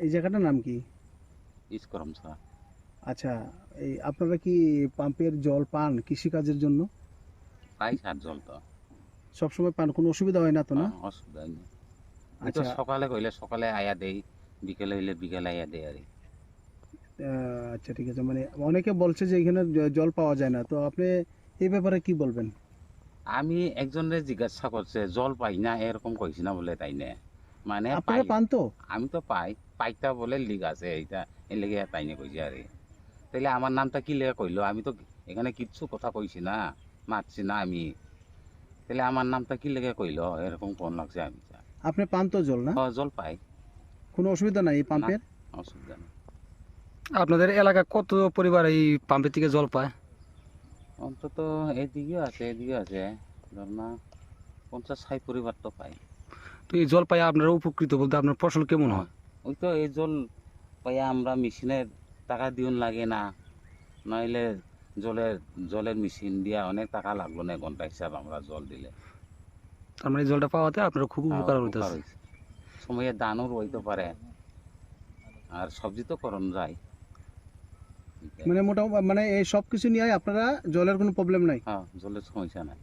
এই জায়গাটার নাম কি? ইসকরম ছাড়া। আচ্ছা এই আপনারা কি পাম্পের জল পান কৃষিকাজের জন্য? পাই সার জল তো। সবসময় পান কোনো অসুবিধা হয় না তো না? হ্যাঁ, অসুবিধা নেই আমি আচ্ছা। সকালে কইলে সকালে আয়া দেই বিকেলে হইলে বিকেলে আয়া দেই আর আচ্ছা ঠিক আছে। মানে অনেকে বলছে যে এখানে জল পাওয়া যায় না। তো আপনি এই ব্যাপারে কি বলবেন? আমি একজনের জিজ্ঞাসা করছে জল পাই না এরকম কইছি না বলে তাই না। মানে আপনারা পাই। পান তো? আমি তো পাই। পাইতা বলে লিগ আছে এইটা এই লেগে তাই না কইছি আরে। তাইলে আমার নামটা কি লেগে কইলো? আমি তো এখানে কিচ্ছু কথা কইছি না মারছি না আমি। তাহলে আমার নামটা কি লেগে কইলো? এরকম কোন লাগছে আমি আপনি পান তো জল না? জল পাই। কোনো অসুবিধা নাই এই পাম্পের? অসুবিধা নেই। আপনাদের এলাকা কত পরিবার এই পাম্পের থেকে জল পায়? অন্তত এদিকে আছে এদিকে আছে। ধর না পঞ্চাশ ষাট পরিবার তো পাই। তো এই জল পাই আপনারা উপকৃত বলতে আপনার ফসল কেমন হয়? ওই তো এই জল পাইয়া আমরা মেশিনের টাকা দিউন লাগে না। নইলে জলের জলের মেশিন দিয়া অনেক টাকা লাগল না ঘণ্টা হিসাব আমরা জল দিলে। তার মানে এই জলটা পাওয়াতে আপনারা খুব উপকার হ্যাঁ, হইতেছে। হইছে। সময়ে দানও রইতে পারে। আর সবজি তো করণ যায়। মানে মোটামুটি মানে এই সব কিছু নিয়ে আপনারা জলের কোনো প্রবলেম নাই? হ্যাঁ জলের সমস্যা নাই।